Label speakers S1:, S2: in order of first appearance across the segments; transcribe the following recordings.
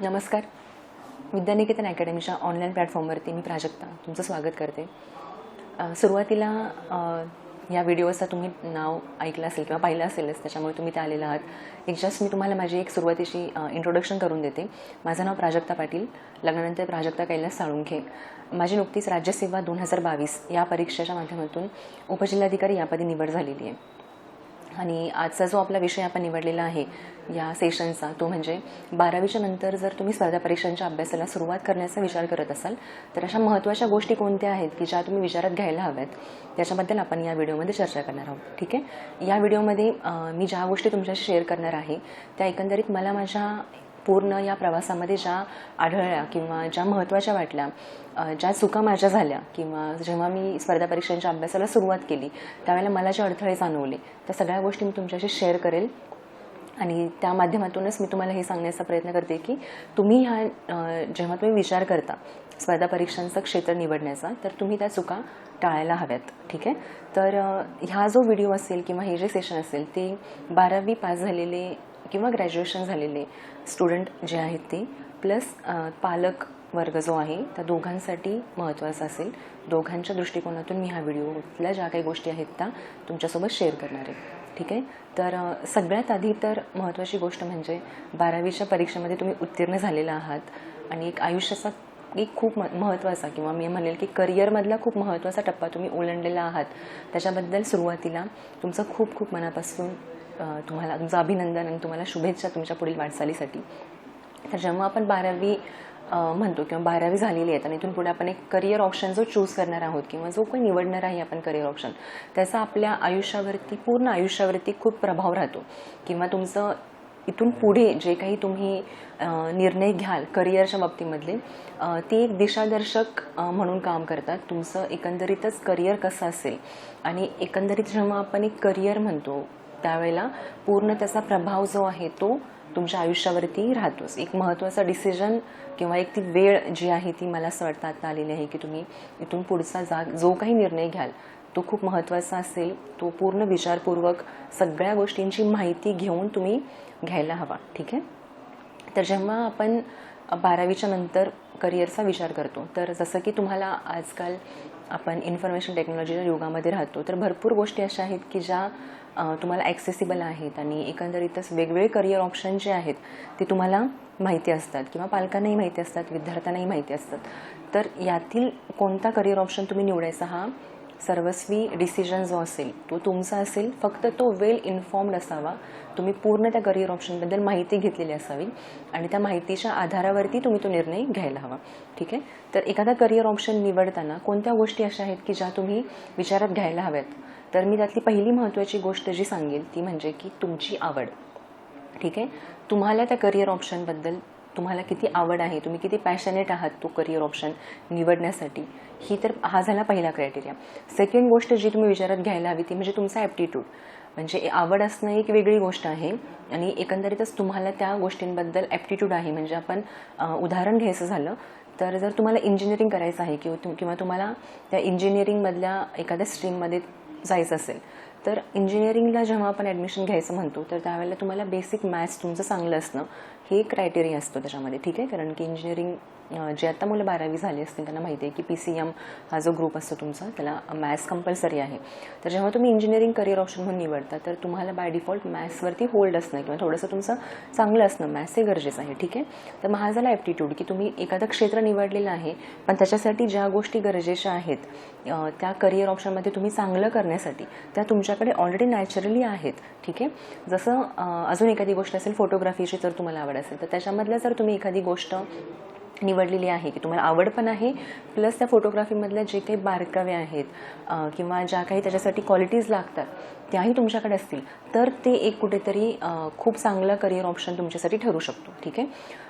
S1: नमस्कार. विद्यानिकेतन अकॅडमीच्या ऑनलाईन प्लॅटफॉर्मवरती मी प्राजक्ता तुमचं स्वागत करते. सुरुवातीला या व्हिडिओचं तुम्ही नाव ऐकलं असेल किंवा पाहिलं असेलच त्याच्यामुळे तुम्ही ते आलेला आहात. एक जस्ट मी तुम्हाला माझी एक सुरुवातीची इंट्रोडक्शन करून देते. माझं नाव प्राजक्ता पाटील लग्नानंतर प्राजक्ता कैलास साळुंखे. माझी नुकतीच राज्यसेवा दोन हजार बावीस या परीक्षेच्या माध्यमातून उपजिल्हाधिकारी यापदी निवड झालेली आहे. आणि आजचा जो आपला विषय आपण निवडलेला आहे या सेशनचा तो म्हणजे बारावीच्या नंतर जर तुम्ही स्पर्धा परीक्षांच्या अभ्यासाला सुरुवात करण्याचा विचार करत असाल तर अशा महत्त्वाच्या गोष्टी कोणत्या आहेत की ज्या तुम्ही विचारात घ्यायला हव्यात? त्याच्याबद्दल आपण या व्हिडिओमध्ये चर्चा करणार आहोत ठीक आहे? या व्हिडिओमध्ये मी ज्या गोष्टी तुमच्याशी शेअर करणार आहे त्या एकंदरीत मला माझ्या पूर्ण या प्रवासामध्ये ज्या आढळल्या किंवा ज्या महत्त्वाच्या वाटल्या ज्या चुका माझ्या झाल्या किंवा जेव्हा मी स्पर्धा परीक्षांच्या अभ्यासाला सुरुवात केली त्यावेळेला मला जे अडथळे जाणवले त्या सगळ्या गोष्टी मी तुमच्याशी शेअर करेल. आणि त्या माध्यमातूनच मी तुम्हाला हे सांगण्याचा प्रयत्न करते की तुम्ही ह्या जेव्हा तुम्ही विचार करता स्पर्धा परीक्षांचं क्षेत्र निवडण्याचा तर तुम्ही त्या चुका टाळायला हव्यात. ठीक आहे? तर ह्या जो व्हिडिओ असेल किंवा हे जे सेशन असेल ते बारावी पास झालेले किंवा ग्रॅज्युएशन झालेले स्टुडंट जे आहेत ते प्लस पालक वर्ग जो आहे त्या दोघांसाठी महत्त्वाचा असेल. दोघांच्या दृष्टिकोनातून मी ह्या व्हिडिओतल्या ज्या काही गोष्टी आहेत त्या तुमच्यासोबत शेअर करणार आहे. ठीक आहे? तर सगळ्यात आधी तर महत्त्वाची गोष्ट म्हणजे बारावीच्या परीक्षेमध्ये तुम्ही उत्तीर्ण झालेला आहात आणि एक आयुष्याचा एक खूप म महत्त्वाचा किंवा मी म्हणेल की करिअरमधला खूप महत्त्वाचा टप्पा तुम्ही ओलांडलेला आहात. त्याच्याबद्दल सुरुवातीला तुमचं खूप खूप मनापासून तुम्हाला तुमचं अभिनंदन आणि तुम्हाला शुभेच्छा तुमच्या पुढील वाटचालीसाठी. तर जेव्हा आपण बारावी म्हणतो किंवा बारावी झालेली आहेत आणि इथून पुढे आपण एक करिअर ऑप्शन जो चूज करणार आहोत किंवा जो काही निवडणार आहे आपण करिअर ऑप्शन त्याचा आपल्या आयुष्यावरती पूर्ण आयुष्यावरती खूप प्रभाव राहतो. किंवा तुमचं इथून पुढे जे काही तुम्ही निर्णय घ्याल करिअरच्या बाबतीमधले ती ते एक दिशादर्शक म्हणून काम करतात. तुमचं एकंदरीतच करिअर कसं असेल आणि एकंदरीत जेव्हा आपण एक करिअर म्हणतो त्यावेळेला पूर्ण त्याचा प्रभाव जो आहे तो तुमच्या आयुष्यावरती राहतोच. एक महत्त्वाचा डिसिजन किंवा एक ती वेळ जी आहे ती मला असं वाटतं आता आलेली आहे की तुम्ही इथून पुढचा जा जो काही निर्णय घ्याल तो खूप महत्त्वाचा असेल तो पूर्ण विचारपूर्वक सगळ्या गोष्टींची माहिती घेऊन तुम्ही घ्यायला हवा ठीक आहे? तर जेव्हा आपण बारावीच्या नंतर करिअरचा विचार करतो तर जसं की तुम्हाला आजकाल आपण इन्फॉर्मेशन टेक्नॉलॉजीच्या युगामध्ये राहतो तर भरपूर गोष्टी अशा आहेत की ज्या तुम्हाला ॲक्सेसिबल आहेत आणि एकंदरीतच वेगवेगळे करिअर ऑप्शन जे आहेत ते तुम्हाला माहिती असतात किंवा पालकांनाही माहिती असतात विद्यार्थ्यांनाही माहिती असतात. तर यातील कोणता करिअर ऑप्शन तुम्ही निवडायचा हा सर्वस्वी डिसिजन जो असेल तो तुमचा असेल फक्त तो वेल इन्फॉर्म्ड असावा. तुम्ही पूर्ण त्या करिअर ऑप्शनबद्दल माहिती घेतलेली असावी आणि त्या माहितीच्या आधारावरती तुम्ही तो निर्णय घ्यायला हवा. ठीक आहे? तर एखादा करिअर ऑप्शन निवडताना कोणत्या गोष्टी अशा आहेत की ज्या तुम्ही विचारात घ्यायला हव्यात? तर मी त्यातली पहिली महत्त्वाची गोष्ट जी सांगेल ती म्हणजे की तुमची आवड. ठीक आहे? तुम्हाला त्या करिअर ऑप्शनबद्दल तुम्हाला किती आवड आहे तुम्ही किती पॅशनेट आहात तो करिअर ऑप्शन निवडण्यासाठी ही तर हा झाला पहिला क्रायटेरिया सेकंड गोष्ट जी तुम्ही विचारात घ्यायला हवी ती म्हणजे तुमचा ॲप्टिट्यूड म्हणजे आवड असणं एक वेगळी गोष्ट आहे आणि एकंदरीतच तुम्हाला त्या गोष्टींबद्दल ॲप्टिट्यूड आहे. म्हणजे आपण उदाहरण घ्यायचं झालं तर जर तुम्हाला इंजिनिअरिंग करायचं आहे किंवा किंवा तुम्हाला त्या इंजिनिअरिंगमधल्या एखाद्या स्ट्रीममध्ये जायचं असेल तर इंजिनिअरिंगला जेव्हा आपण ॲडमिशन घ्यायचं म्हणतो तर त्यावेळेला तुम्हाला बेसिक मॅथ्स तुमचं चांगलं असणं हे क्रायटेरिया असतो त्याच्यामध्ये ठीक आहे? कारण की इंजिनिअरिंग जे आता मुलं बारावी झाली असतील त्यांना माहिती आहे की पी सी एम हा जो ग्रुप असतो तुमचा त्याला मॅथ्स कंपल्सरी आहे. तर जेव्हा तुम्ही इंजिनिअरिंग करिअर ऑप्शन म्हणून निवडता तर तुम्हाला बाय डिफॉल्ट मॅथ्सवरती होल्ड असणं किंवा थोडंसं तुमचं चांगलं असणं मॅथ्स हे गरजेचं आहे ठीक आहे? तर मग हा झाला ॲप्टिट्यूड की तुम्ही एखादं क्षेत्र निवडलेलं आहे पण त्याच्यासाठी ज्या गोष्टी गरजेच्या आहेत त्या करिअर ऑप्शनमध्ये तुम्ही चांगलं करण्यासाठी त्या तुमच्याकडे ऑलरेडी नॅचरली आहेत ठीक आहे? जसं अजून एखादी गोष्ट असेल फोटोग्राफीची तर तुम्हाला आवड असेल तर त्याच्यामधल्या जर तुम्ही एखादी गोष्ट निवडलेली आहे की तुम्हाला आवड पण आहे प्लस त्या फोटोग्राफीमधल्या जे काही बारकावे आहेत किंवा ज्या काही त्याच्यासाठी क्वालिटीज लागतात त्याही तुमच्याकडे असतील तर ते एक कुठेतरी खूप चांगलं करिअर ऑप्शन तुमच्यासाठी ठरू शकतो ठीक आहे?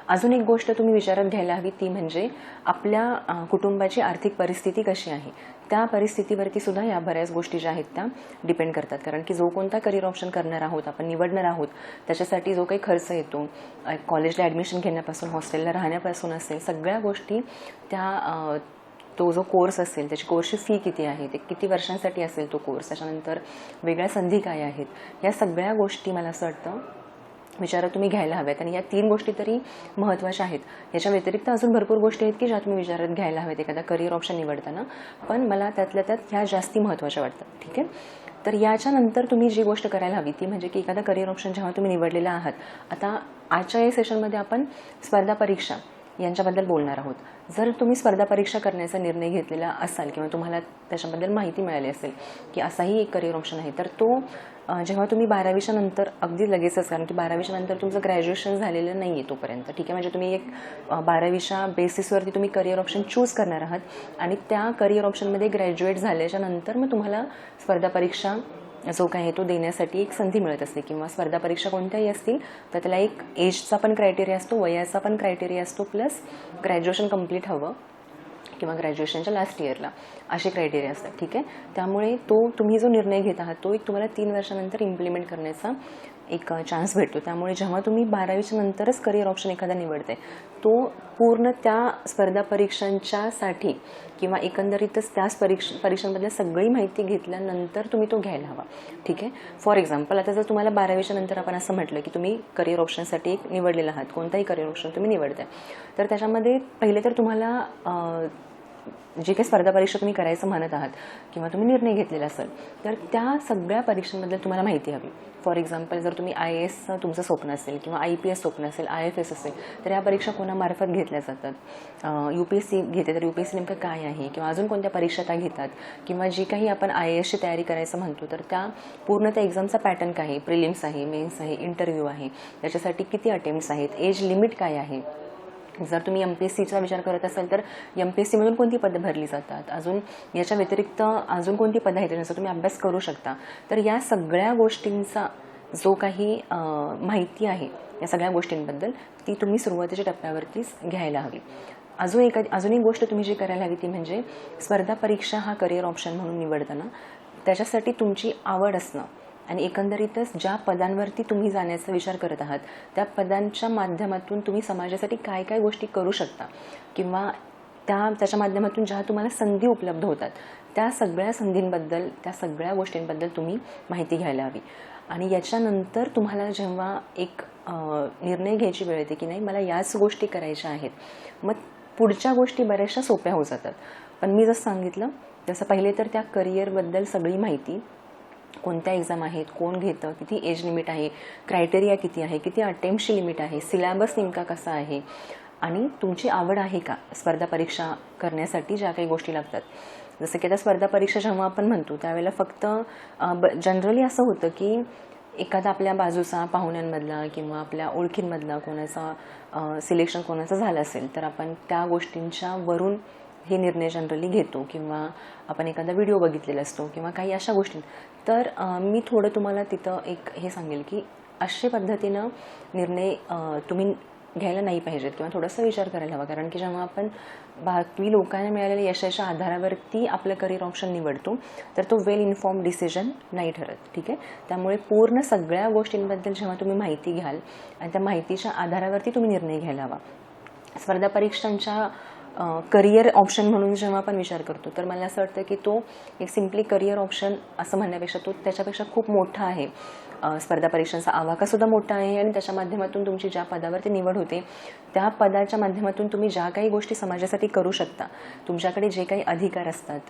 S1: अजून एक गोष्ट तुम्ही विचारात घ्यायला हवी ती म्हणजे आपल्या कुटुंबाची आर्थिक परिस्थिती कशी आहे? त्या परिस्थितीवरती सुद्धा या बऱ्याच गोष्टी ज्या आहेत त्या डिपेंड करतात. कारण की जो कोणता करिअर ऑप्शन करणार आहोत आपण निवडणार आहोत त्याच्यासाठी जो काही खर्च येतो कॉलेजला ॲडमिशन घेण्यापासून हॉस्टेलला राहण्यापासून असेल सगळ्या गोष्टी त्या तो जो कोर्स असेल त्याची कोर्सची फी किती आहे ते किती वर्षांसाठी असेल तो कोर्स त्याच्यानंतर वेगळ्या संधी काय आहेत? या सगळ्या गोष्टी मला असं वाटतं विचारात तुम्ही घ्यायला हव्यात आणि या तीन गोष्टी तरी महत्त्वाच्या आहेत. याच्या व्यतिरिक्त अजून भरपूर गोष्टी आहेत की ज्या तुम्ही विचारात घ्यायला हव्यात एखादा करिअर ऑप्शन निवडताना. पण मला त्यातल्या त्यात ह्या जास्ती महत्त्वाच्या वाटतात. ठीक आहे? तर याच्यानंतर तुम्ही जी गोष्ट करायला हवी ती म्हणजे की एखादा करिअर ऑप्शन जेव्हा तुम्ही निवडलेला आहात आता आजच्या या सेशनमध्ये आपण स्पर्धा परीक्षा यांच्याबद्दल बोलणार आहोत. जर तुम्ही स्पर्धा परीक्षा करण्याचा निर्णय घेतलेला असाल किंवा तुम्हाला त्याच्याबद्दल माहिती मिळाली असेल की असाही एक करिअर ऑप्शन आहे तर तो जेव्हा तुम्ही बारावीच्या नंतर अगदी लगेचच कारण की बारावीच्या नंतर तुमचं ग्रॅज्युएशन झालेलं नाही आहे तोपर्यंत. ठीक आहे म्हणजे तुम्ही एक बारावीच्या बेसिसवरती तुम्ही करिअर ऑप्शन चूज करणार आहात आणि त्या करिअर ऑप्शनमध्ये ग्रॅज्युएट झाल्याच्यानंतर मग तुम्हाला स्पर्धा परीक्षा जो काय आहे तो देण्यासाठी एक संधी मिळत असते. किंवा स्पर्धा परीक्षा कोणत्याही असतील तर त्याला एक एजचा पण क्रायटेरिया असतो वयाचा पण क्रायटेरिया असतो प्लस ग्रॅज्युएशन कंप्लीट हवं किंवा ग्रॅज्युएशनच्या लास्ट इयरला असे क्रायटेरिया असतात. ठीक आहे? त्यामुळे तो तुम्ही जो निर्णय घेत आहात तो एक तुम्हाला तीन वर्षानंतर इम्प्लिमेंट करण्याचा एक चान्स भेटतो. त्यामुळे जेव्हा तुम्ही बारावीच्या नंतरच करिअर ऑप्शन एखादा निवडते तो पूर्ण त्या स्पर्धा परीक्षांच्यासाठी किंवा एकंदरीतच त्याच परीक्ष परीक्षांमधल्या सगळी माहिती घेतल्यानंतर तुम्ही तो घ्यायला हवा. ठीक आहे? फॉर एक्झाम्पल आता जर तुम्हाला बारावीच्या नंतर आपण असं म्हटलं की तुम्ही करिअर ऑप्शनसाठी एक निवडलेला आहात कोणताही करिअर ऑप्शन तुम्ही निवडताय तर त्याच्यामध्ये पहिले तर तुम्हाला जे काही स्पर्धा परीक्षा तुम्ही करायचं म्हणत आहात किंवा तुम्ही निर्णय घेतलेला असेल तर त्या सगळ्या परीक्षांबद्दल तुम्हाला माहिती हवी. फॉर एक्झाम्पल जर तुम्ही आय एसचं तुमचं स्वप्न असेल किंवा आय पी एस स्वप्न असेल आय एफ एस असेल तर या परीक्षा कोणामार्फत घेतल्या जातात? यू पी एस सी घेते तर यू पी एस सी नेमकं काय आहे? किंवा अजून कोणत्या परीक्षा त्या घेतात? किंवा जी काही आपण आय एसची तयारी करायचं म्हणतो तर त्या पूर्ण त्या एक्झामचा पॅटर्न काय आहे? प्रिलिम्स आहे मेन्स आहे इंटरव्ह्यू आहे. त्याच्यासाठी किती अटेम्प्ट्स आहेत? एज लिमिट काय आहे? जर तुम्ही एम पी एस सीचा विचार करत असाल तर एम पी एस सीमधून कोणती पदं भरली जातात? अजून याच्या व्यतिरिक्त अजून कोणती पदं आहेत? ज्याचा तुम्ही अभ्यास करू शकता. तर या सगळ्या गोष्टींचा जो काही माहिती आहे या सगळ्या गोष्टींबद्दल ती तुम्ही सुरुवातीच्या टप्प्यावरतीच घ्यायला हवी. अजून एक अजून एक गोष्ट तुम्ही जी करायला हवी ती म्हणजे स्पर्धा परीक्षा हा करिअर ऑप्शन म्हणून निवडताना त्याच्यासाठी तुमची आवड असणं. आणि एकंदरीतच ज्या पदांवरती तुम्ही जाण्याचा विचार करत आहात त्या पदांच्या माध्यमातून तुम्ही समाजासाठी काय काय गोष्टी करू शकता? किंवा त्या त्याच्या माध्यमातून ज्या तुम्हाला संधी उपलब्ध होतात त्या सगळ्या संधींबद्दल त्या सगळ्या गोष्टींबद्दल तुम्ही माहिती घ्यायला हवी. आणि याच्यानंतर तुम्हाला जेव्हा एक निर्णय घ्यायची वेळ येते की नाही मला याच गोष्टी करायच्या आहेत मग पुढच्या गोष्टी बऱ्याचशा सोप्या हो जातात. पण मी जसं सांगितलं तसं पहिले तर त्या करिअरबद्दल सगळी माहिती कोणत्या एक्झाम आहेत कोण घेतं किती एज लिमिट आहे क्रायटेरिया किती आहे किती अटेम्प्टची लिमिट आहे सिलॅबस नेमका कसा आहे आणि तुमची आवड आहे का स्पर्धा परीक्षा करण्यासाठी ज्या काही गोष्टी लागतात? जसं की आता स्पर्धा परीक्षा जेव्हा आपण म्हणतो त्यावेळेला फक्त जनरली असं होतं की एखादा आपल्या बाजूचा पाहुण्यांमधला किंवा आपल्या ओळखींमधला कोणाचा सिलेक्शन कोणाचं झालं असेल तर आपण त्या गोष्टींच्या वरून हे निर्णय जनरली घेतो किंवा आपण एखादा व्हिडिओ बघितलेला असतो किंवा काही अशा गोष्टी. तर मी थोडं तुम्हाला तिथं एक हे सांगेल की अशा पद्धतीनं निर्णय तुम्ही घ्यायला नाही पाहिजेत किंवा थोडासा विचार करायला हवा. कारण की जेव्हा आपण बाकी लोकांना मिळालेल्या यशाच्या आधारावरती आपलं करिअर ऑप्शन निवडतो तर तो वेल इन्फॉर्म डिसिजन नाही ठरत. ठीक आहे? त्यामुळे पूर्ण सगळ्या गोष्टींबद्दल जेव्हा तुम्ही माहिती घ्याल आणि त्या माहितीच्या आधारावरती तुम्ही निर्णय घ्यायला हवा. स्पर्धा परीक्षांच्या करिअर ऑप्शन म्हणून जेव्हा आपण विचार करतो तर मला असं वाटतं की तो एक सिम्पली करिअर ऑप्शन असं म्हणण्यापेक्षा तो त्याच्यापेक्षा खूप मोठा आहे. स्पर्धा परीक्षांचा आवाकासुद्धा मोठा आहे आणि त्याच्या माध्यमातून तुमची ज्या पदावरती निवड होते त्या पदाच्या माध्यमातून तुम्ही ज्या काही गोष्टी समाजासाठी करू शकता तुमच्याकडे जे काही अधिकार असतात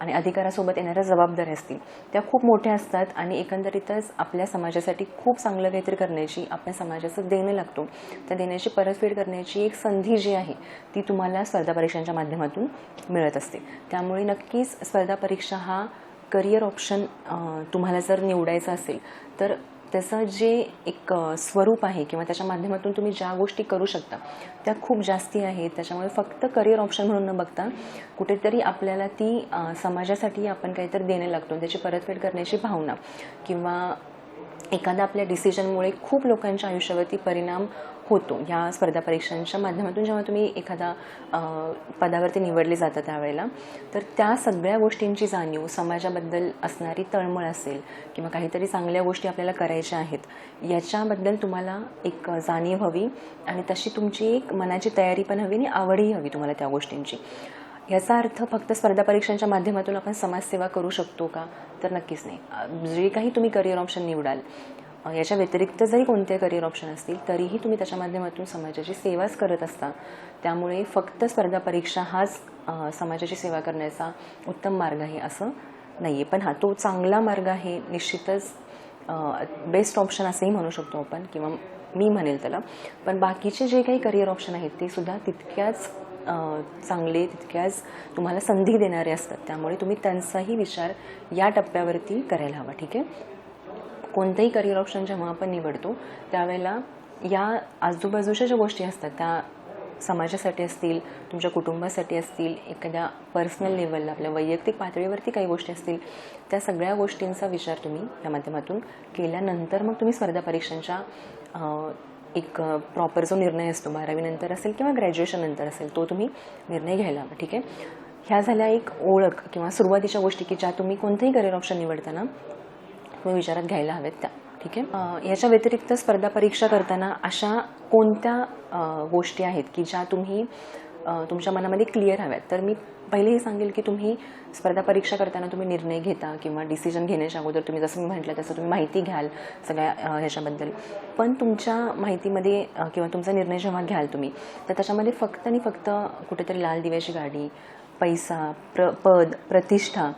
S1: आणि अधिकारासोबत येणाऱ्या जबाबदाऱ्या असतील त्या खूप मोठ्या असतात आणि एकंदरीतच आपल्या समाजासाठी खूप चांगलं काहीतरी करण्याची आपल्या समाजाचं देणं लागतो. त्या देण्याची परतफेड करण्याची एक संधी जी आहे ती तुम्हाला स्पर्धा परीक्षांच्या माध्यमातून मिळत असते. त्यामुळे नक्कीच स्पर्धा परीक्षा हा करिअर ऑप्शन तुम्हाला जर निवडायचा असेल तर त्याचं जे एक स्वरूप आहे किंवा त्याच्या माध्यमातून तुम्ही ज्या गोष्टी करू शकता त्या खूप जास्ती आहेत. त्याच्यामुळे फक्त करिअर ऑप्शन म्हणून न बघता कुठेतरी आपल्याला ती समाजासाठी आपण काहीतरी देणे लागतो त्याची परतफेड करण्याची भावना किंवा एखाद्या आपल्या डिसिजनमुळे खूप लोकांच्या आयुष्यावरती परिणाम होतो या स्पर्धा परीक्षांच्या माध्यमातून जेव्हा तुम्ही एखादा पदावरती निवडले जाता त्यावेळेला तर त्या सगळ्या गोष्टींची जाणीव समाजाबद्दल असणारी तळमळ असेल किंवा काहीतरी चांगल्या गोष्टी आपल्याला करायच्या आहेत याच्याबद्दल तुम्हाला एक जाणीव हवी आणि तशी तुमची एक मनाची तयारी पण हवी आणि आवडही हवी तुम्हाला त्या गोष्टींची. याचा अर्थ फक्त स्पर्धा परीक्षांच्या माध्यमातून आपण समाजसेवा करू शकतो का? तर नक्कीच नाही. जे काही तुम्ही करिअर ऑप्शन निवडाल याच्या व्यतिरिक्त जरी कोणते करिअर ऑप्शन असतील तरीही तुम्ही त्याच्या माध्यमातून समाजाची सेवाच करत असता. त्यामुळे फक्त स्पर्धा परीक्षा हाच समाजाची सेवा करण्याचा उत्तम मार्ग आहे असं नाही आहे पण हा तो चांगला मार्ग आहे निश्चितच बेस्ट ऑप्शन असंही म्हणू शकतो आपण किंवा मी म्हणेल त्याला. पण बाकीचे जे काही करिअर ऑप्शन आहेत ते सुद्धा तितक्याच चांगले तितक्याच तुम्हाला संधी देणारे असतात. त्यामुळे तुम्ही त्यांचाही विचार या टप्प्यावरती करायला हवा ठीक आहे? कोणतंही करिअर ऑप्शन जेव्हा आपण निवडतो त्यावेळेला या आजूबाजूच्या ज्या गोष्टी असतात त्या समाजासाठी असतील तुमच्या कुटुंबासाठी असतील एखाद्या पर्सनल लेवलला आपल्या वैयक्तिक पातळीवरती काही गोष्टी असतील त्या सगळ्या गोष्टींचा विचार तुम्ही या माध्यमातून केल्यानंतर मग तुम्ही स्पर्धा परीक्षांच्या एक प्रॉपर जो निर्णय असतो बारावीनंतर असेल किंवा ग्रॅज्युएशननंतर असेल तो तुम्ही निर्णय घ्यायला हवा ठीक आहे? ह्या झाल्या एक ओळख किंवा सुरुवातीच्या गोष्टी की ज्या तुम्ही कोणतंही करिअर ऑप्शन निवडताना तुम्ही विचारात घ्यायला हवेत त्या. ठीक आहे? याच्या व्यतिरिक्त स्पर्धा परीक्षा करताना अशा कोणत्या गोष्टी आहेत की ज्या तुम्ही तुमच्या मनामध्ये क्लिअर हव्यात? तर मी पहिलेही सांगेल की तुम्ही स्पर्धा परीक्षा करताना तुम्ही निर्णय घेता किंवा डिसिजन घेण्याच्या अगोदर तुम्ही जसं मी म्हटलं तसं तुम्ही माहिती घ्याल सगळ्या ह्याच्याबद्दल. पण तुमच्या माहितीमध्ये किंवा तुमचा निर्णय जेव्हा घ्याल तुम्ही तर त्याच्यामध्ये फक्त आणि फक्त कुठेतरी लाल दिव्याची गाडी पैसा प्र पद प्रतिष्ठा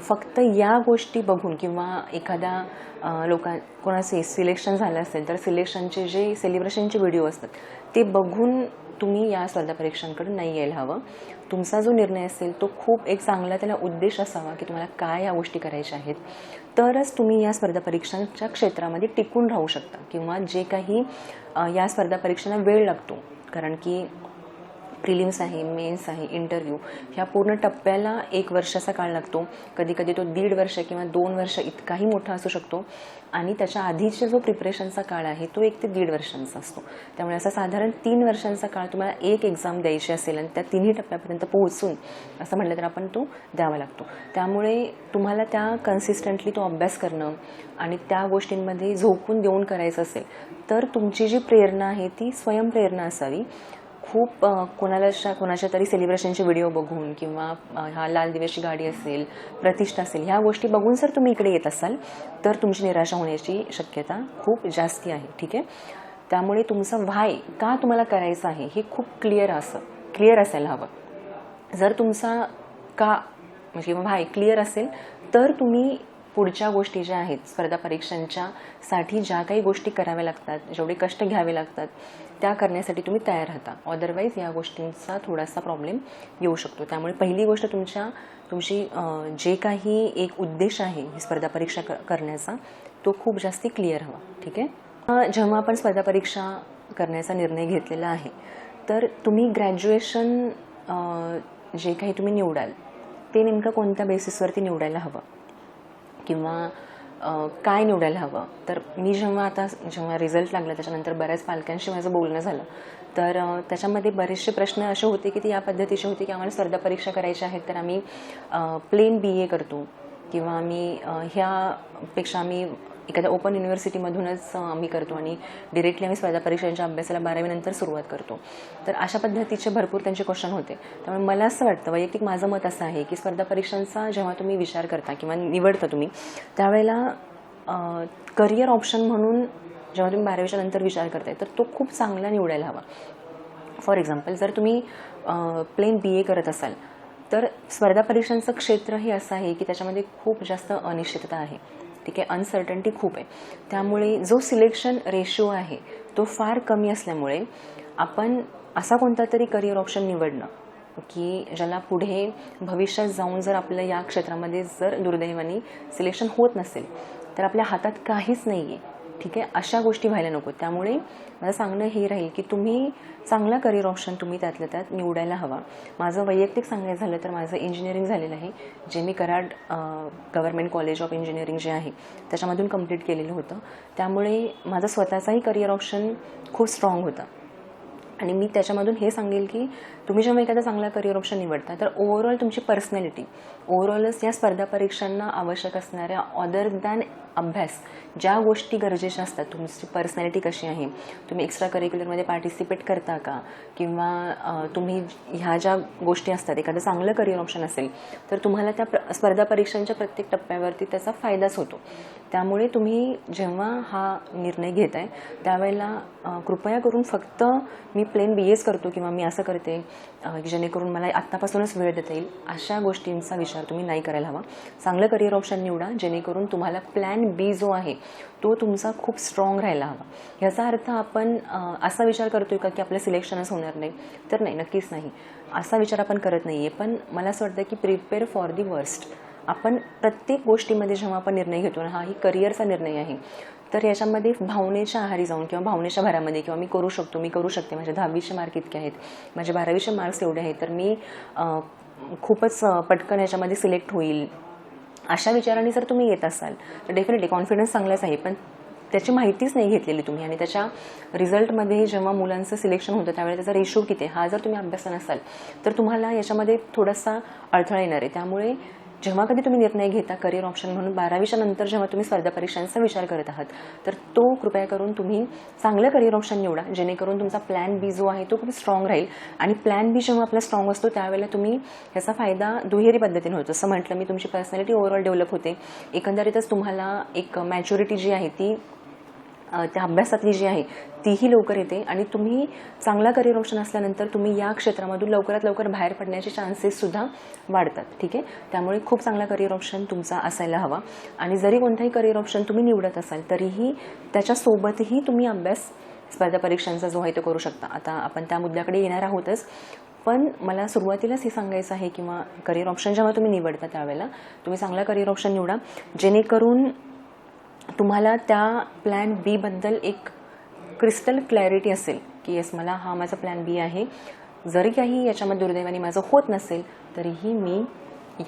S1: फक्त या गोष्टी बघून किंवा एखाद्या लोकां कोणाचे सिलेक्शन झालं असेल तर सिलेक्शनचे जे सेलिब्रेशनचे व्हिडिओ असतात ते बघून तुम्ही या स्पर्धा परीक्षांकडे नाही यायला हवं. तुमचा जो निर्णय असेल तो खूप एक चांगला त्याला उद्देश असावा की तुम्हाला काय या गोष्टी करायच्या आहेत. तरच तुम्ही या स्पर्धा परीक्षांच्या क्षेत्रामध्ये टिकून राहू शकता किंवा जे काही या स्पर्धा परीक्षांना वेळ लागतो. कारण की प्रिलिम्स आहे मेन्स आहे इंटरव्ह्यू ह्या पूर्ण टप्प्याला एक वर्षाचा काळ लागतो. कधी कधी तो दीड वर्ष किंवा दोन वर्ष इतकाही मोठा असू शकतो. आणि त्याच्या आधीचा जो प्रिपरेशनचा काळ आहे तो एक ते दीड वर्षांचा असतो. त्यामुळे असा साधारण तीन वर्षांचा काळ तुम्हाला एक एक्झाम द्यायची असेल आणि त्या तिन्ही टप्प्यापर्यंत पोहोचून असं म्हटलं तर आपण तो द्यावा लागतो. त्यामुळे तुम्हाला त्या कन्सिस्टंटली तो अभ्यास करणं आणि त्या गोष्टींमध्ये झोकून देऊन करायचं असेल तर तुमची जी प्रेरणा आहे ती स्वयंप्रेरणा असावी. खूप कोणाला कोणाच्या तरी सेलिब्रेशनचे व्हिडिओ बघून किंवा ह्या हा लाल दिव्याची गाडी असेल प्रतिष्ठा असेल ह्या गोष्टी बघून जर तुम्ही इकडे येत असाल तर तुमची निराशा होण्याची शक्यता खूप जास्ती आहे ठीक आहे? त्यामुळे तुमचं व्हाय का तुम्हाला करायचं आहे हे खूप क्लिअर असं क्लिअर असायला हवं. जर तुमचा का म्हणजे व्हाय क्लिअर असेल तर तुम्ही पुढच्या गोष्टी ज्या आहेत स्पर्धा परीक्षांच्या साठी ज्या काही गोष्टी कराव्या लागतात जेवढे कष्ट घ्यावे लागतात त्या करण्यासाठी तुम्ही तयार राहता. अदरवाईज या गोष्टींचा थोडासा प्रॉब्लेम येऊ शकतो. त्यामुळे पहिली गोष्ट तुमच्या तुमची जे काही एक उद्देश आहे ही स्पर्धा परीक्षा क करण्याचा तो खूप जास्ती क्लिअर हवा. ठीक आहे? जेव्हा आपण स्पर्धा परीक्षा करण्याचा निर्णय घेतलेला आहे तर तुम्ही ग्रॅज्युएशन जे काही तुम्ही निवडाल ते नेमकं कोणत्या बेसिसवरती निवडायला हवं? किंवा काय निवडायला हवं? तर मी जेव्हा आता जेव्हा रिझल्ट लागला त्याच्यानंतर बऱ्याच पालकांशी माझं बोलणं झालं. तर त्याच्यामध्ये बरेचसे प्रश्न असे होते की ती या पद्धतीचे होते की आम्हाला स्पर्धा परीक्षा करायच्या आहेत तर आम्ही प्लेन बी ए करतो. किंवा आम्ही ह्यापेक्षा आम्ही एखाद्या ओपन युनिव्हर्सिटीमधूनच आम्ही करतो आणि डिरेक्टली आम्ही स्पर्धा परीक्षांच्या अभ्यासाला बारावीनंतर सुरुवात करतो. तर अशा पद्धतीचे भरपूर त्यांचे क्वेश्चन होते. त्यामुळे मला असं वाटतं वैयक्तिक माझं मत असं आहे की स्पर्धा परीक्षांचा जेव्हा तुम्ही विचार करता किंवा निवडता तुम्ही त्यावेळेला करिअर ऑप्शन म्हणून जेव्हा तुम्ही बारावीच्या नंतर विचार करताय तर तो खूप चांगला निवडायला हवा. फॉर एक्झाम्पल जर तुम्ही प्लेन बी ए करत असाल तर स्पर्धा परीक्षांचं क्षेत्र हे असं आहे की त्याच्यामध्ये खूप जास्त अनिश्चितता आहे. ठीक आहे अनसर्टन्टी खूप आहे. त्यामुळे जो सिलेक्शन रेशिओ आहे तो फार कमी असल्यामुळे आपण असा कोणता तरी करिअर ऑप्शन निवडणं की ज्याला पुढे भविष्यात जाऊन जर आपलं या क्षेत्रामध्ये जर दुर्दैवाने सिलेक्शन होत नसेल तर आपल्या हातात काहीच नाही आहे ठीक आहे? अशा गोष्टी व्हायला नको. त्यामुळे मला सांगणं हे राहील की तुम्ही चांगला करिअर ऑप्शन तुम्ही त्यातल्या त्यात निवडायला हवा. माझं वैयक्तिक सांगायचं झालं तर माझं इंजिनिअरिंग झालेलं आहे जे मी Karad government college of engineering जे आहे त्याच्यामधून कंप्लीट केलेलं होतं. त्यामुळे माझं स्वतःचाही करिअर ऑप्शन खूप स्ट्रॉंग होता. आणि मी त्याच्यामधून हे सांगेल की तुम्ही जेव्हा एखादा चांगला करिअर ऑप्शन निवडता तर ओव्हरऑल तुमची पर्सनॅलिटी ओव्हरऑलच या स्पर्धा परीक्षांना आवश्यक असणाऱ्या अदर दॅन अभ्यास ज्या गोष्टी गरजेच्या असतात. तुमची पर्सनॅलिटी कशी आहे? तुम्ही एक्स्ट्रा करिक्युलरमध्ये पार्टिसिपेट करता का? किंवा तुम्ही ह्या ज्या गोष्टी असतात एखादं चांगलं करिअर ऑप्शन असेल तर तुम्हाला त्या प्र स्पर्धा परीक्षांच्या प्रत्येक टप्प्यावरती त्याचा फायदाच होतो. त्यामुळे तुम्ही जेव्हा हा निर्णय घेत आहे त्यावेळेला कृपया करून फक्त मी प्लेन बी एस करतो किंवा मी असं करते जेणेकरून मला आत्तापासूनच वेळ देता येईल. अशा गोष्टींचा विचार तुम्ही नाही करायला हवा. चांगलं करिअर ऑप्शन निवडा जेणेकरून तुम्हाला प्लॅन बी जो आहे तो तुमचा खूप स्ट्रॉंग राहायला हवा. ह्याचा अर्थ आपण असा विचार करतोय का की आपलं सिलेक्शनच होणार नाही? तर नाही नक्कीच नाही. असा विचार आपण करत नाही आहे पण मला असं वाटतं की प्रिपेअर फॉर दी वर्स्ट आपण प्रत्येक गोष्टीमध्ये जेव्हा आपण निर्णय घेतो ना हा ही करिअरचा निर्णय आहे. तर याच्यामध्ये भावनेच्या आहारी जाऊन किंवा भावनेच्या भरामध्ये किंवा मी करू शकतो मी करू शकते. माझे दहावीचे मार्क इतके आहेत माझे बारावीचे मार्क्स एवढे आहेत तर मी खूपच पटकन याच्यामध्ये सिलेक्ट होईल. अशा विचाराने जर तुम्ही येत असाल तर डेफिनेटली कॉन्फिडन्स चांगलाच आहे पण त्याची माहितीच नाही घेतलेली तुम्ही. आणि त्याच्या रिझल्टमध्ये जेव्हा मुलांचं सिलेक्शन होतं त्यावेळेला त्याचा रेशो किती आहे? हा जर तुम्ही अभ्यास नसाल तर तुम्हाला याच्यामध्ये थोडासा अडथळा येणार आहे. त्यामुळे जेव्हा कधी तुम्ही निर्णय घेता करिअर ऑप्शन म्हणून बारावीच्या नंतर जेव्हा तुम्ही स्पर्धा परीक्षांचा विचार करत आहात तर तो कृपया करून तुम्ही चांगलं करिअर ऑप्शन निवडा जेणेकरून तुमचा प्लॅन बी जो आहे तो खूप स्ट्रॉंग राहील. आणि प्लॅन बी जेव्हा आपला स्ट्रॉंग असतो त्यावेळेला तुम्ही ह्याचा फायदा दुहेरी पद्धतीने होतो. असं म्हटलं मी तुमची पर्सनॅलिटी ओव्हरऑल डेव्हलप होते. एकंदरीतच तुम्हाला एक मॅच्युरिटी जी आहे ती त्या अभ्यासातली जी आहे तीही लवकर येते आणि तुम्ही चांगला करिअर ऑप्शन असल्यानंतर तुम्ही या क्षेत्रामधून लवकरात लवकर बाहेर पडण्याचे चान्सेससुद्धा वाढतात ठीक आहे? त्यामुळे खूप चांगला करिअर ऑप्शन तुमचा असायला हवा. आणि जरी कोणताही करिअर ऑप्शन तुम्ही निवडत असाल तरीही त्याच्यासोबतही तुम्ही अभ्यास स्पर्धा परीक्षांचा जो आहे तो करू शकता. आता आपण त्या मुद्द्याकडे येणार आहोतच. पण मला सुरुवातीलाच हे सांगायचं आहे किंवा करिअर ऑप्शन जेव्हा तुम्ही निवडता त्यावेळेला तुम्ही चांगला करिअर ऑप्शन निवडा. जेणेकरून तुम्हाला त्या प्लॅन बीबद्दल एक क्रिस्टल क्लॅरिटी असेल की येस मला हा माझा प्लॅन बी आहे. जरी काही याच्यामध्ये दुर्दैवाने माझं होत नसेल तरीही मी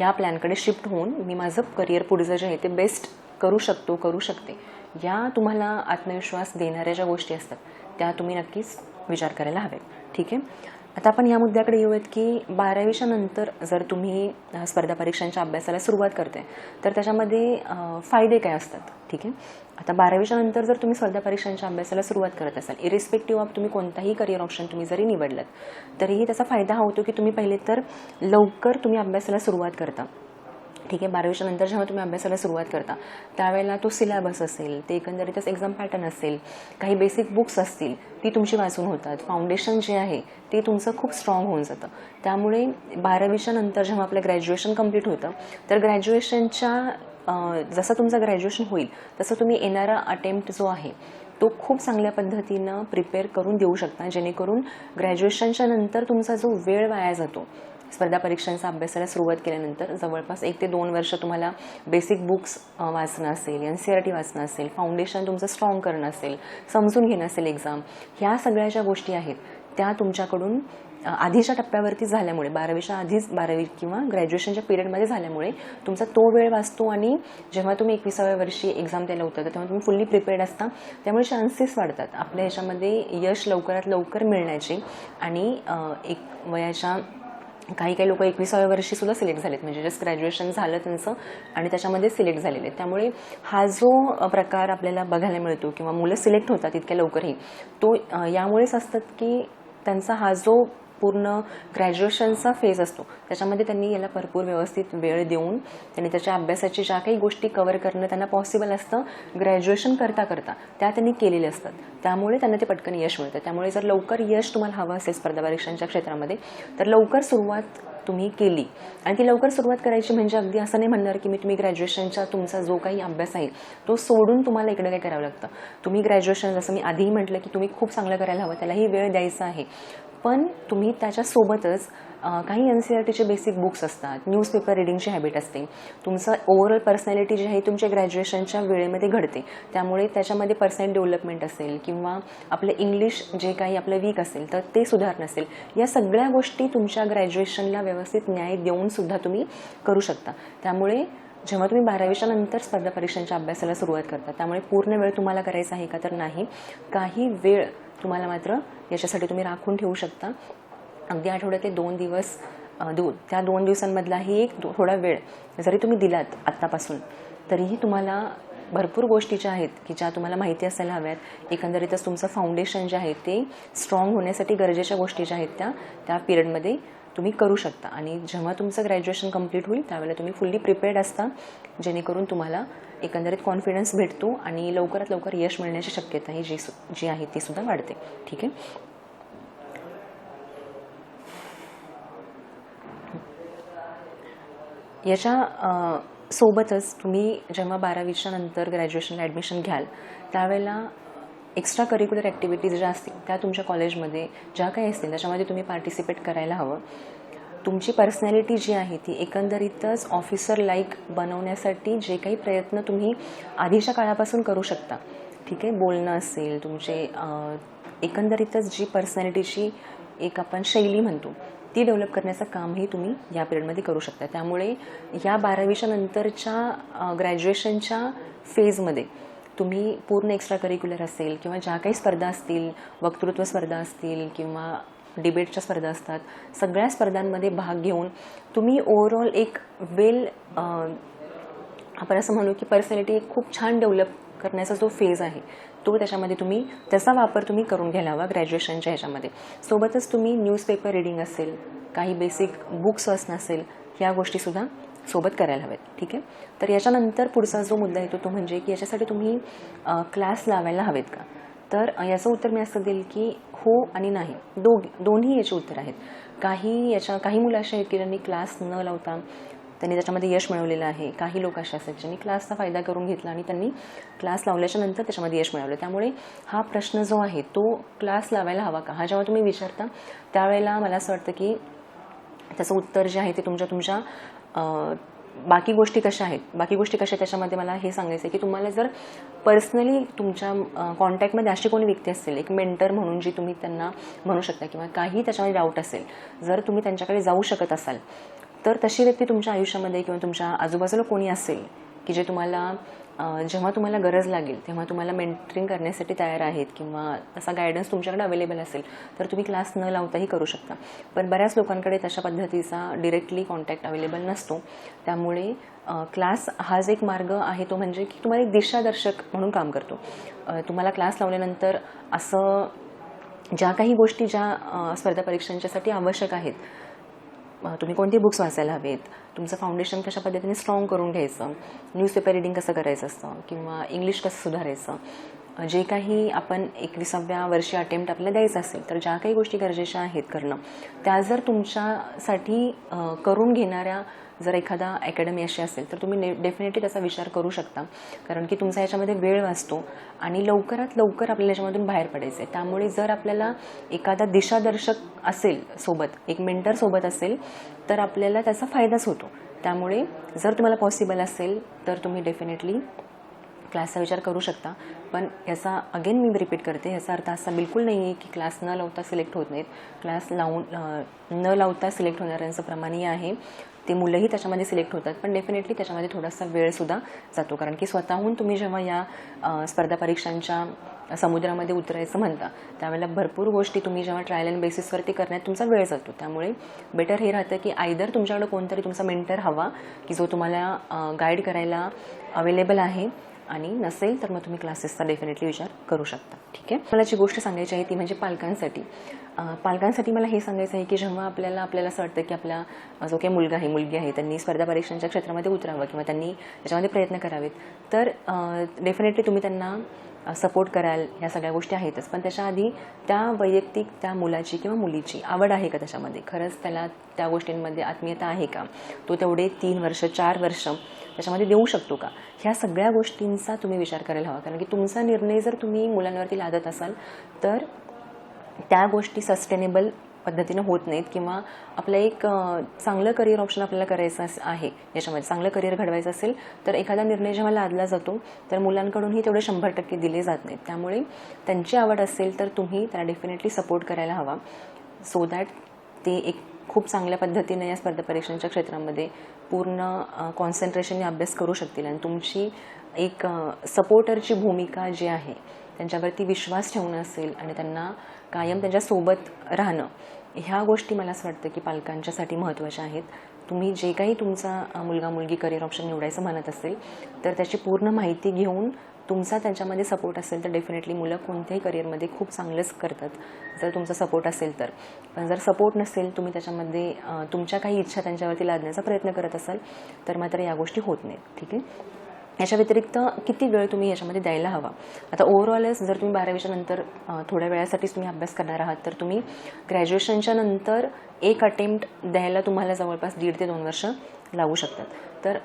S1: या प्लॅनकडे शिफ्ट होऊन मी माझं करिअर पुढचं जे आहे ते बेस्ट करू शकतो करू शकते. या तुम्हाला आत्मविश्वास देणाऱ्या ज्या गोष्टी असतात त्या तुम्ही नक्कीच विचार करायला हवेत. ठीक आहे? आता आपण या मुद्द्याकडे येऊयात की बारावीच्या नंतर जर तुम्ही स्पर्धा परीक्षांच्या अभ्यासाला सुरुवात करते तर त्याच्यामध्ये फायदे काय असतात? ठीक आहे? आता बारावीच्या नंतर जर तुम्ही स्पर्धा परीक्षांच्या अभ्यासाला सुरुवात करत असाल इरिस्पेक्टिव्ह ऑफ तुम्ही कोणताही करिअर ऑप्शन तुम्ही जरी निवडलात तरीही त्याचा फायदा हा होतो की तुम्ही पहिले तर लवकर तुम्ही अभ्यासाला सुरुवात करता. ठीक आहे बारावीच्या नंतर जेव्हा तुम्ही अभ्यासाला सुरुवात करता त्यावेळेला तो सिलेबस असेल ते एकंदरीतच एक्झाम पॅटर्न असेल काही बेसिक बुक्स असतील ती तुमची वाचून होतात. फाउंडेशन जे आहे ते तुमचं खूप स्ट्रॉंग होऊन जातं. त्यामुळे बारावीच्या नंतर जेव्हा आपलं ग्रॅज्युएशन कंप्लीट होतं तर ग्रॅज्युएशनच्या जसं तुमचं ग्रॅज्युएशन होईल तसं तुम्ही येणारा अटेम्प्ट जो आहे तो खूप चांगल्या पद्धतीनं प्रिपेअर करून देऊ शकता जेणेकरून ग्रॅज्युएशनच्या नंतर तुमचा जो वेळ वाया जातो स्पर्धा परीक्षांचा अभ्यासाला सुरुवात केल्यानंतर जवळपास एक ते दोन वर्ष तुम्हाला बेसिक बुक्स वाचणं असेल एन सी आर टी वाचणं असेल फाउंडेशन तुमचं स्ट्रॉंग करणं असेल समजून घेणं असेल एक्झाम ह्या सगळ्या ज्या गोष्टी आहेत त्या तुमच्याकडून आधीच्या टप्प्यावरती झाल्यामुळे बारावीच्या आधीच बारावी किंवा ग्रॅज्युएशनच्या पिरियडमध्ये झाल्यामुळे तुमचा तो वेळ वाचतो आणि जेव्हा तुम्ही एकविसाव्या वर्षी एक्झाम द्यायला होतं तर तेव्हा तुम्ही फुल्ली प्रिपेअर्ड असता त्यामुळे चान्सेस वाढतात. आपल्या ह्याच्यामध्ये यश लवकरात लवकर मिळण्याचे आणि एक वयाच्या काही काही लोक एकविसाव्या वर्षीसुद्धा सिलेक्ट झालेत. म्हणजे जस्ट ग्रॅज्युएशन झालं त्यांचं आणि त्याच्यामध्ये सिलेक्ट झालेले आहेत. त्यामुळे हा जो प्रकार आपल्याला बघायला मिळतो किंवा मुलं सिलेक्ट होतात इतक्या लवकरही तो यामुळेच असतात की त्यांचा हा जो पूर्ण ग्रॅज्युएशनचा फेज असतो. त्याच्यामध्ये त्यांनी याला भरपूर व्यवस्थित वेळ देऊन त्यांनी त्याच्या अभ्यासाची ज्या काही गोष्टी कव्हर करणं त्यांना पॉसिबल असतं ग्रॅज्युएशन करता करता त्या त्यांनी केलेल्या असतात. त्यामुळे त्यांना ते पटकन यश मिळतं. त्यामुळे जर लवकर यश तुम्हाला हवं असेल स्पर्धा परीक्षांच्या क्षेत्रामध्ये तर लवकर सुरुवात तुम्ही केली. आणि ती लवकर सुरुवात करायची म्हणजे अगदी असं नाही म्हणणार की मी तुम्ही ग्रॅज्युएशनचा तुमचा जो काही अभ्यास आहे तो सोडून तुम्हाला इकडे काय करावं लागतं. तुम्ही ग्रॅज्युएशन जसं मी आधीही म्हटलं की तुम्ही खूप चांगलं करायला हवं त्यालाही वेळ द्यायचा आहे. पण तुम्ही त्याच्यासोबतच काही एन सी आर टीचे बेसिक बुक्स असतात न्यूजपेपर रिडिंगची हॅबिट असते. तुमचं ओव्हरऑल पर्सनॅलिटी जी आहे तुमच्या ग्रॅज्युएशनच्या वेळेमध्ये घडते. त्यामुळे त्याच्यामध्ये पर्सनल डेव्हलपमेंट असेल किंवा आपलं इंग्लिश जे काही आपलं वीक असेल तर ते सुधारणं असेल. या सगळ्या गोष्टी तुमच्या ग्रॅज्युएशनला व्यवस्थित न्याय देऊन सुद्धा तुम्ही करू शकता. त्यामुळे जेव्हा तुम्ही बारावीच्या नंतर स्पर्धा परीक्षांच्या अभ्यासाला सुरुवात करता त्यामुळे पूर्ण वेळ तुम्हाला करायचा आहे का तर नाही. काही वेळ तुम्हाला मात्र याच्यासाठी तुम्ही राखून ठेवू शकता. अगदी आठवड्यातले दोन दिवस दोन त्या दोन दिवसांमधलाही एक थोडा वेळ जरी तुम्ही दिलात आत्तापासून तरीही तुम्हाला भरपूर गोष्टी ज्या आहेत की ज्या तुम्हाला माहिती असायला हव्यात एकंदरीतच तुमचं फाउंडेशन जे आहे ते स्ट्रॉंग होण्यासाठी गरजेच्या गोष्टी ज्या आहेत त्या त्या पिरियडमध्ये तुम्ही करू शकता. आणि जेव्हा तुमचं ग्रॅज्युएशन कंप्लीट होईल त्यावेळेला तुम्ही फुल्ली प्रिपेअर्ड असता जेणेकरून तुम्हाला एकंदरीत कॉन्फिडन्स भेटतो आणि लवकरात लवकर यश मिळण्याची शक्यता ही जी सु जी आहे ती सुद्धा वाढते. ठीक आहे? याच्या सोबतच तुम्ही जेव्हा बारावीच्या नंतर ग्रॅज्युएशनला ॲडमिशन घ्याल त्यावेळेला एक्स्ट्रा करिक्युलर ॲक्टिव्हिटीज ज्या असतील त्या तुमच्या कॉलेजमध्ये ज्या काही असतील त्याच्यामध्ये तुम्ही पार्टिसिपेट करायला हवं. तुमची पर्सनॅलिटी जी आहे ती एकंदरीतच ऑफिसर लाईक बनवण्यासाठी जे काही प्रयत्न तुम्ही आधीच्या काळापासून करू शकता. ठीक आहे? बोलणं असेल तुमचे एकंदरीतच जी पर्सनॅलिटीची एक आपण शैली म्हणतो ती डेव्हलप करण्याचं कामही तुम्ही या पिरियडमध्ये करू शकता. त्यामुळे या बारावीच्या नंतरच्या ग्रॅज्युएशनच्या फेजमध्ये तुम्ही पूर्ण एक्स्ट्रा करिक्युलर असेल किंवा ज्या काही स्पर्धा असतील वक्तृत्व स्पर्धा असतील किंवा डिबेटच्या स्पर्धा असतात. सगळ्या स्पर्धांमध्ये भाग घेऊन तुम्ही ओव्हरऑल एक वेल आपण असं म्हणू की पर्सनॅलिटी एक खूप छान डेव्हलप करण्याचा जो फेज आहे तो त्याच्यामध्ये तुम्ही त्याचा वापर तुम्ही करून घ्यायला हवा ग्रॅज्युएशनच्या ह्याच्यामध्ये. सोबतच तुम्ही न्यूजपेपर रिडिंग असेल काही बेसिक बुक्स वाचणं असेल ह्या गोष्टीसुद्धा सोबत करायला हव्यात. ठीक आहे? तर याच्यानंतर पुढचा जो मुद्दा येतो तो म्हणजे की याच्यासाठी तुम्ही क्लास लावायला हवेत का? तर याचं उत्तर मी असं देईल की हो आणि नाही. दोघ दोन्ही याचे उत्तर आहेत. काही याच्या काही मुलं अशा आहेत की ज्यांनी क्लास न लावता त्यांनी त्याच्यामध्ये यश मिळवलेलं आहे. काही लोक असे असतात ज्यांनी क्लासचा फायदा करून घेतला आणि त्यांनी क्लास लावल्याच्या नंतर त्याच्यामध्ये यश मिळवलं. त्यामुळे हा प्रश्न जो आहे तो क्लास लावायला हवा का? हा जेव्हा तुम्ही विचारता त्यावेळेला मला असं वाटतं की त्याचं उत्तर जे आहे ते तुमच्या तुमच्या बाकी गोष्टी कशा आहेत? बाकी गोष्टी कशा आहेत त्याच्यामध्ये मला हे सांगायचं आहे की तुम्हाला जर पर्सनली तुमच्या कॉन्टॅक्टमध्ये अशी कोणी व्यक्ती असेल एक मेंटर म्हणून जी तुम्ही त्यांना म्हणू शकता किंवा काही त्याच्यामध्ये डाऊट असेल जर तुम्ही त्यांच्याकडे जाऊ शकत असाल तर तशी व्यक्ती तुमच्या आयुष्यामध्ये किंवा तुमच्या आजूबाजूला कोणी असेल की जे तुम्हाला जेव्हा तुम्हाला गरज लागेल तेव्हा तुम्हाला मेंटरिंग करण्यासाठी तयार आहेत किंवा तसा गायडन्स तुमच्याकडे अवेलेबल असेल तर तुम्ही क्लास न लावताही करू शकता. पण बऱ्याच लोकांकडे तशा पद्धतीचा डिरेक्टली कॉन्टॅक्ट अवेलेबल नसतो. त्यामुळे क्लास हाच एक मार्ग आहे तो म्हणजे की तुम्हाला एक दिशादर्शक म्हणून काम करतो. तुम्हाला क्लास लावल्यानंतर असं ज्या काही गोष्टी ज्या स्पर्धा परीक्षांच्यासाठी आवश्यक आहेत तुम्ही कोणते बुक्स वाचायला हवेत? तुमचं फाउंडेशन कशा पद्धतीने स्ट्रॉंग करून घ्यायचं? न्यूजपेपर रिडिंग कसं करायचं? असतं किंवा इंग्लिश कसं सुधारायचं? जे काही आपण एकविसाव्या वर्षी अटेम्प्ट आपल्याला द्यायचं असेल तर ज्या काही गोष्टी गरजेच्या आहेत करणं त्या जर तुमच्यासाठी करून घेणाऱ्या जर एखादा अकॅडमी अशी असेल तर तुम्ही ने डेफिनेटली त्याचा विचार करू शकता. कारण की तुमचा याच्यामध्ये वेळ वाचतो आणि लवकरात लवकर आपल्याला याच्यामधून बाहेर पडायचं आहे त्यामुळे जर आपल्याला एखादा दिशादर्शक असेल सोबत एक मेंटर सोबत असेल तर आपल्याला त्याचा फायदाच होतो. त्यामुळे जर तुम्हाला पॉसिबल असेल तर तुम्ही डेफिनेटली क्लासचा विचार करू शकता पण याचा अगेन मी रिपीट करते याचा अर्थ असा बिलकुल नाही आहे की क्लास न लावता सिलेक्ट होत नाहीत. क्लास लावून न लावता सिलेक्ट होणाऱ्यांचं प्रमाणही आहे. ते मुलंही त्याच्यामध्ये सिलेक्ट होतात पण डेफिनेटली त्याच्यामध्ये थोडासा वेळसुद्धा जातो. कारण की स्वतःहून तुम्ही जेव्हा या स्पर्धा परीक्षांच्या समुद्रामध्ये उतरायचं म्हणता त्यावेळेला भरपूर गोष्टी तुम्ही जेव्हा ट्रायल अँड बेसिसवरती करण्यात तुमचा वेळ जातो. त्यामुळे बेटर हे राहतं की आयदर तुमच्याकडे कोणतरी तुमचा मेंटर हवा की जो तुम्हाला गाईड करायला अवेलेबल आहे आणि नसेल तर मग तुम्ही क्लासेसचा डेफिनेटली विचार करू शकता. ठीक आहे? मला जी गोष्ट सांगायची आहे ती म्हणजे पालकांसाठी. पालकांसाठी मला हे सांगायचं आहे की जेव्हा आपल्याला आपल्याला असं वाटतं की आपला जो काही मुलगा आहे मुलगी आहे त्यांनी स्पर्धा परीक्षांच्या क्षेत्रामध्ये उतरावं किंवा त्यांनी त्याच्यामध्ये प्रयत्न करावेत तर डेफिनेटली तुम्ही त्यांना सपोर्ट कराल ह्या सगळ्या गोष्टी आहेतच. पण त्याच्या आधी त्या वैयक्तिक त्या मुलाची किंवा मुलीची आवड आहे का त्याच्यामध्ये? खरंच त्याला त्या गोष्टींमध्ये आत्मीयता आहे का? तो तेवढे तीन वर्ष चार वर्ष त्याच्यामध्ये देऊ शकतो का? ह्या सगळ्या गोष्टींचा तुम्ही विचार करायला हवा. कारण की तुमचा निर्णय जर तुम्ही मुलांवरती लादत असाल तर त्या गोष्टी सस्टेनेबल पद्धतीनं होत नाहीत किंवा आपलं एक चांगलं करिअर ऑप्शन आपल्याला करायचं आहे. याच्यामध्ये चांगलं करिअर घडवायचं असेल तर एखादा निर्णय जेव्हा लादला जातो तर मुलांकडूनही तेवढे शंभर टक्के दिले जात नाहीत. त्यामुळे त्यांची आवड असेल तर तुम्ही त्याला डेफिनेटली सपोर्ट करायला हवा. सो दॅट ते एक खूप चांगल्या पद्धतीने या स्पर्धा परीक्षांच्या क्षेत्रामध्ये पूर्ण कॉन्सन्ट्रेशनने अभ्यास करू शकतील. आणि तुमची एक सपोर्टरची भूमिका जी आहे त्यांच्यावरती विश्वास ठेवणं असेल आणि त्यांना कायम त्यांच्यासोबत राहणं ह्या गोष्टी मला असं वाटतं की पालकांच्यासाठी महत्त्वाच्या आहेत. तुम्ही जे काही तुमचा मुलगा मुलगी करिअर ऑप्शन निवडायचं म्हणत असेल तर त्याची पूर्ण माहिती घेऊन तुमचा त्यांच्यामध्ये सपोर्ट असेल तर डेफिनेटली मुलं कोणत्याही करिअरमध्ये खूप चांगलंच करतात. जर तुमचा सपोर्ट असेल तर. पण जर सपोर्ट नसेल तुम्ही त्याच्यामध्ये तुमच्या काही इच्छा त्यांच्यावरती लादण्याचा प्रयत्न करत असाल तर मात्र या गोष्टी होत नाहीत. ठीक आहे? याच्या व्यतिरिक्त किती वेळ तुम्ही याच्यामध्ये द्यायला हवा? आता ओव्हरऑलच जर तुम्ही बारावीच्या नंतर थोड्या वेळासाठीच तुम्ही अभ्यास करणार आहात तर तुम्ही ग्रॅज्युएशनच्या नंतर एक अटेम्प्ट द्यायला तुम्हाला जवळपास दीड ते दोन वर्ष लागू शकतात. तर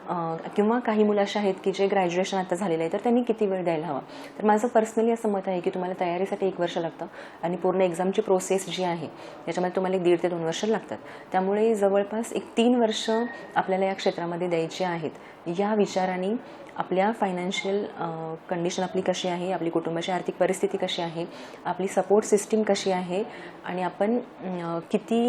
S1: किंवा काही मुलं अशा आहेत की जे ग्रॅज्युएशन आता झालेलं आहे तर त्यांनी किती वेळ द्यायला हवा? तर माझं पर्सनली असं मत आहे की तुम्हाला तयारीसाठी एक वर्ष लागतं आणि पूर्ण एक्झामची प्रोसेस जी आहे याच्यामध्ये तुम्हाला एक दीड ते दोन वर्ष लागतात. त्यामुळे जवळपास एक तीन वर्ष आपल्याला या क्षेत्रामध्ये द्यायची आहेत. या विचाराने आपल्या फायनान्शियल कंडिशन आपली कशी आहे आपली कुटुंबाची आर्थिक परिस्थिती कशी आहे आपली सपोर्ट सिस्टीम कशी आहे आणि आपण किती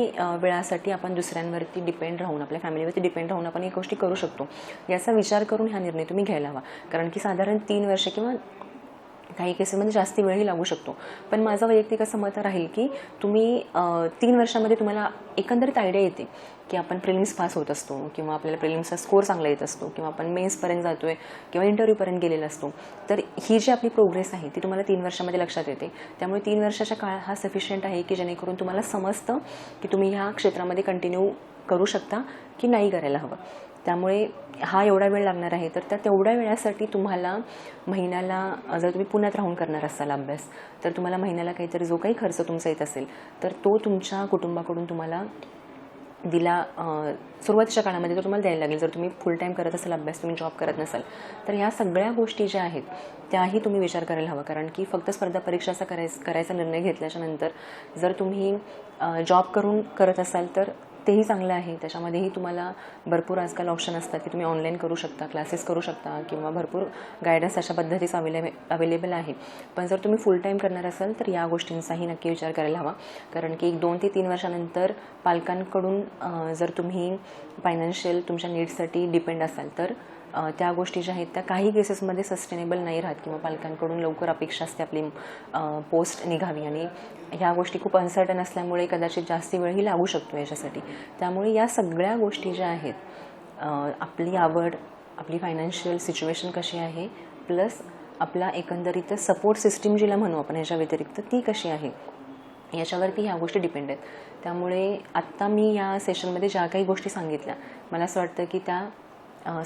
S1: वेळासाठी आपण दुसऱ्यांवरती डिपेंड राहून आपल्या फॅमिलीवरती डिपेंड राहून आपण एक गोष्टी करू शकतो. याचा विचार करून हा निर्णय तुम्ही घ्यायला हवा. कारण की साधारण तीन वर्ष किंवा काही केसेसमध्ये म्हणजे जास्ती वेळही लागू शकतो. पण माझं वैयक्तिक असं मत राहील की तुम्ही तीन वर्षामध्ये तुम्हाला एकंदरीत आयडिया येते की आपण प्रिलिम्स पास होत असतो किंवा आपल्याला प्रिलिम्सचा स्कोर चांगला येत असतो किंवा आपण मेन्सपर्यंत जातोय किंवा इंटरव्ह्यूपर्यंत गेलेला असतो. तर ही जी आपली प्रोग्रेस आहे ती तुम्हाला तीन वर्षामध्ये लक्षात येते. त्यामुळे तीन वर्षाचा काळ हा सफिशियंट आहे की जेणेकरून तुम्हाला समजतं की तुम्ही ह्या क्षेत्रामध्ये कंटिन्यू करू शकता की नाही करायला हवं. त्यामुळे हा एवढा वेळ लागणार आहे. तर त्या तेवढ्या वेळासाठी तुम्हाला महिन्याला जर तुम्ही पुण्यात राहून करणार असाल अभ्यास तर तुम्हाला महिन्याला काहीतरी जो काही खर्च तुमचा येत असेल तर तो तुमच्या कुटुंबाकडून तुम्हाला दिला सुरुवातीच्या काळामध्ये तो तुम्हाला द्यायला लागेल. जर तुम्ही फुल टाईम करत असाल अभ्यास तुम्ही जॉब करत नसाल तर ह्या सगळ्या गोष्टी ज्या आहेत त्याही तुम्ही विचार करायला हवा. कारण की फक्त स्पर्धा परीक्षाचा करायचा करायचा निर्णय घेतल्याच्या नंतर जर तुम्ही जॉब करून करत असाल तर तेही चांगलं आहे. त्याच्यामध्येही तुम्हाला भरपूर आजकाल ऑप्शन असतात की तुम्ही ऑनलाईन करू शकता क्लासेस करू शकता किंवा भरपूर गायडन्स अशा पद्धतीचं अवेलेबे अवेलेबल आहे. पण जर तुम्ही फुल टाईम करणार असाल तर या गोष्टींचाही नक्की विचार करायला हवा. कारण की एक दोन ते तीन वर्षानंतर पालकांकडून जर तुम्ही फायनान्शियल तुमच्या नीड्ससाठी डिपेंड असाल तर त्या गोष्टी ज्या आहेत त्या काही केसेसमध्ये सस्टेनेबल नाही राहत किंवा पालकांकडून लवकर अपेक्षा असते आपली पोस्ट निघावी. आणि ह्या गोष्टी खूप अनसर्टन असल्यामुळे कदाचित जास्ती वेळही लागू शकतो याच्यासाठी. त्यामुळे या सगळ्या गोष्टी ज्या आहेत आपली आवड आपली फायनान्शियल सिच्युएशन कशी आहे प्लस आपला एकंदरीत सपोर्ट सिस्टीम जिला म्हणू आपण याच्या व्यतिरिक्त ती कशी आहे याच्यावरती ह्या गोष्टी डिपेंड आहेत. त्यामुळे आत्ता मी या सेशनमध्ये ज्या काही गोष्टी सांगितल्या मला असं वाटतं की त्या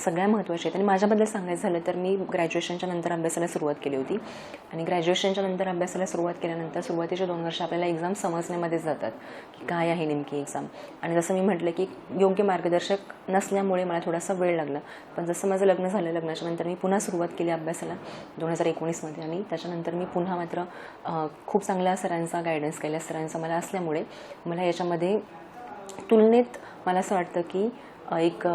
S1: सगळ्या महत्त्वाच्या आहेत. आणि माझ्याबद्दल सांगायचं झालं तर मी ग्रॅज्युएशनच्या नंतर अभ्यासाला सुरुवात केली होती. आणि ग्रॅज्युएशनच्या नंतर अभ्यासाला सुरुवात केल्यानंतर सुरुवातीचे दोन वर्ष आपल्याला एक्झाम समजण्यामध्येच जातात की काय आहे नेमकी एक्झाम आणि जसं मी म्हटलं की योग्य मार्गदर्शक नसल्यामुळे मला थोडासा वेळ लागला. पण जसं माझं लग्न झालं लग्नाच्या नंतर मी पुन्हा सुरुवात केली अभ्यासाला दोन हजार एकोणीसमध्ये. आणि त्याच्यानंतर मी पुन्हा मात्र खूप चांगल्या सरांचा गायडन्स केल्या सरांचा मला असल्यामुळे मला याच्यामध्ये तुलनेत मला असं वाटतं की एक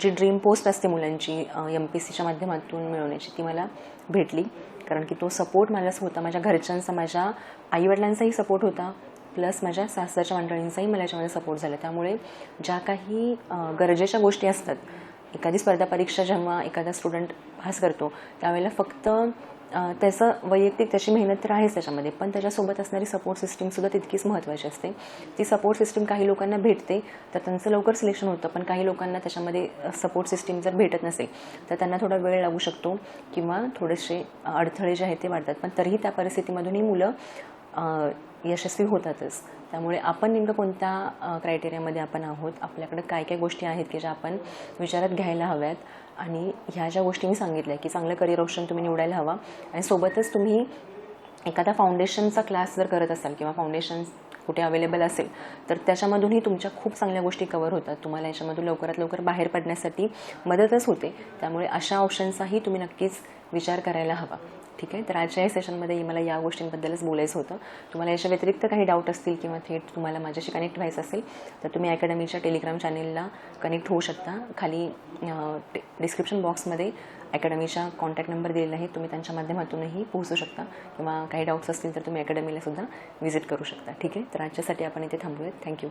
S1: जी ड्रीम पोस्ट असते मुलांची एम पी सीच्या माध्यमातून मिळवण्याची ती मला भेटली. कारण की तो सपोर्ट मलाच होता. माझ्या घरच्यांचा माझ्या आईवडिलांचाही सपोर्ट होता. प्लस माझ्या सासरच्या मंडळींचाही मला याच्यामध्ये सपोर्ट झाला. त्यामुळे ज्या काही गरजेच्या गोष्टी असतात एखादी स्पर्धा परीक्षा जेव्हा एखादा स्टुडंट पास करतो त्यावेळेला फक्त त्याचं वैयक्तिक त्याची मेहनत तर आहेच त्याच्यामध्ये पण त्याच्यासोबत असणारी सपोर्ट सिस्टीमसुद्धा तितकीच महत्त्वाची असते. ती सपोर्ट सिस्टीम काही लोकांना भेटते तर त्यांचं लवकर सिलेक्शन होतं पण काही लोकांना त्याच्यामध्ये सपोर्ट सिस्टीम जर भेटत नसेल तर त्यांना थोडा वेळ लागू शकतो किंवा थोडेसे अडथळे जे आहेत ते वाढतात. पण तरीही त्या परिस्थितीमधूनही मुलं यशस्वी होतातच. त्यामुळे आपण नेमकं कोणत्या क्रायटेरियामध्ये आपण आहोत? आपल्याकडे काय काय गोष्टी आहेत की ज्या आपण विचारात घ्यायला हव्यात? आणि ह्या ज्या गोष्टी मी सांगितल्या की चांगलं करिअर ऑप्शन तुम्ही निवडायला हवा. आणि सोबतच तुम्ही एखादा फाउंडेशनचा क्लास जर करत असाल किंवा फाउंडेशन कुठे अवेलेबल असेल तर त्याच्यामधूनही तुमच्या खूप चांगल्या गोष्टी कवर होतात. तुम्हाला याच्यामधून लवकरात लवकर बाहेर पडण्यासाठी मदतच होते. त्यामुळे अशा ऑप्शन्सचाही तुम्ही नक्कीच विचार करायला हवा. ठीक आहे? तर आजच्या या सेशनमध्ये मला या गोष्टींबद्दलच बोलायचं होतं. तुम्हाला याच्या व्यतिरिक्त काही डाऊट असतील किंवा थेट तुम्हाला माझ्याशी कनेक्ट व्हायचं असेल तर तुम्ही अकॅडमीच्या टेलिग्राम चॅनेलला कनेक्ट होऊ शकता. खाली डिस्क्रिप्शन बॉक्समध्ये अकॅडमीचा कॉन्टॅक्ट नंबर दिलेला आहे. तुम्ही त्यांच्या माध्यमातूनही पोहोचू शकता किंवा काही डाऊट्स असतील तर तुम्ही अकॅडमीला सुद्धा व्हिजिट करू शकता. ठीक आहे? तर आजच्यासाठी आपण इथे थांबूयात. थँक्यू